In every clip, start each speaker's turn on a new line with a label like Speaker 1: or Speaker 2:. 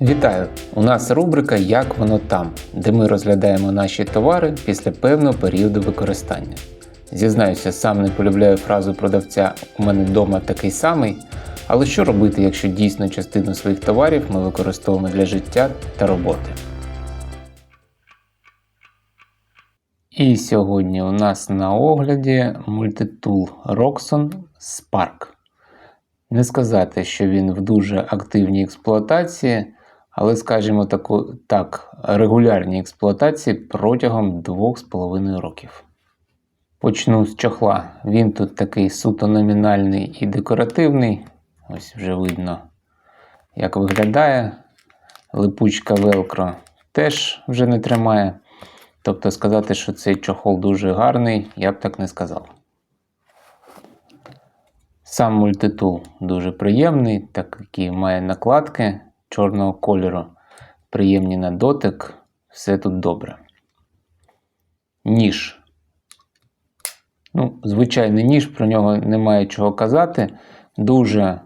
Speaker 1: Вітаю! У нас рубрика Як воно там, де ми розглядаємо наші товари після певного періоду використання. Зізнаюся, сам не полюбляю фразу продавця У мене вдома такий самий. Але що робити, якщо дійсно частину своїх товарів ми використовуємо для життя та роботи? І сьогодні у нас на огляді мультитул Roxon Spark. Не сказати, що він в дуже активній експлуатації, але, скажімо таку, так, регулярній експлуатації протягом 2,5 років. Почну з чохла. Він тут такий суто номінальний і декоративний. Ось вже видно, як виглядає. Липучка Velcro теж вже не тримає. Тобто сказати, що цей чохол дуже гарний, я б так не сказав. Сам мультитул дуже приємний, так який має накладки чорного кольору, приємні на дотик, все тут добре. Ніж. Ну, звичайний ніж, про нього немає чого казати. Дуже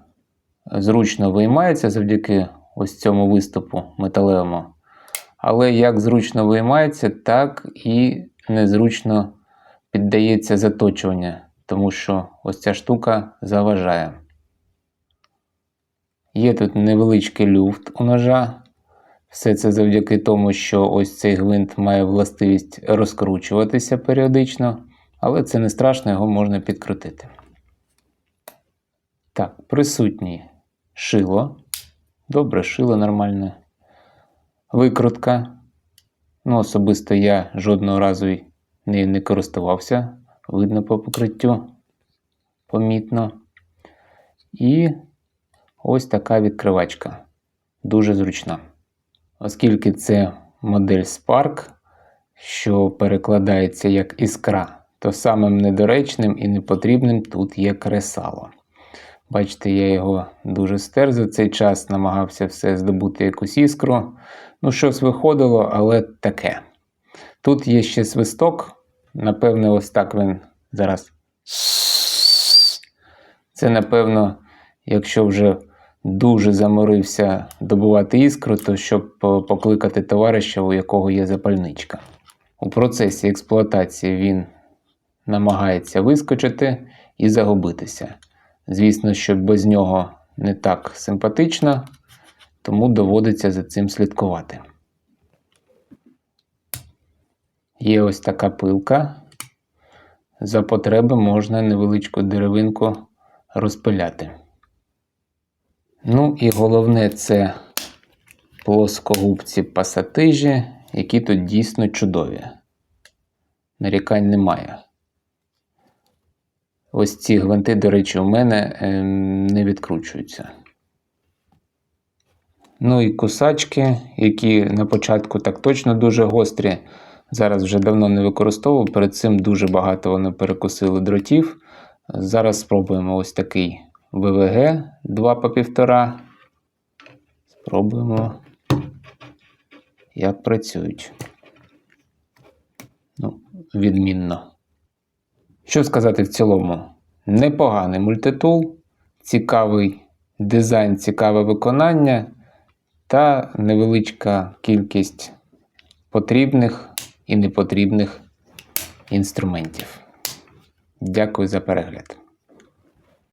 Speaker 1: зручно виймається завдяки ось цьому виступу металевому. Але як зручно виймається, так і незручно піддається заточування тому що ось ця штука заважає. Є тут невеличкий люфт у ножа. Все це завдяки тому, що ось цей гвинт має властивість розкручуватися періодично, але це не страшно, його можна підкрутити. Так, присутній шило. Добре, шило нормальне. Викрутка. Ну, особисто я жодного разу нею не користувався видно по покриттю помітно. І ось така відкривачка. Дуже зручна. Оскільки це модель Spark, що перекладається як іскра, то самим недоречним і непотрібним тут є кресало. Бачите, я його дуже стер за цей час, намагався все здобути якусь іскру. Ну, щось виходило, але таке. Тут є ще свисток, Напевно, ось так він зараз. Це, напевно, якщо вже дуже заморився добувати іскру, то щоб покликати товариша, у якого є запальничка. У процесі експлуатації він намагається вискочити і загубитися. Звісно, що без нього не так симпатично, тому доводиться за цим слідкувати. Є ось така пилка. За потреби можна невеличку деревинку розпиляти. Ну і головне це плоскогубці пасатижі, які тут дійсно чудові. Нарікань немає. Ось ці гвинти, до речі, у мене ем, не відкручуються. Ну і кусачки, які на початку так точно дуже гострі. Зараз вже давно не використовував, перед цим дуже багато вони перекусили дротів. Зараз спробуємо ось такий ВВГ 2 по 1,5. Спробуємо, як працюють. Ну, Відмінно. Що сказати в цілому? Непоганий мультитул, цікавий дизайн, цікаве виконання та невеличка кількість потрібних і непотрібних інструментів. Дякую за перегляд.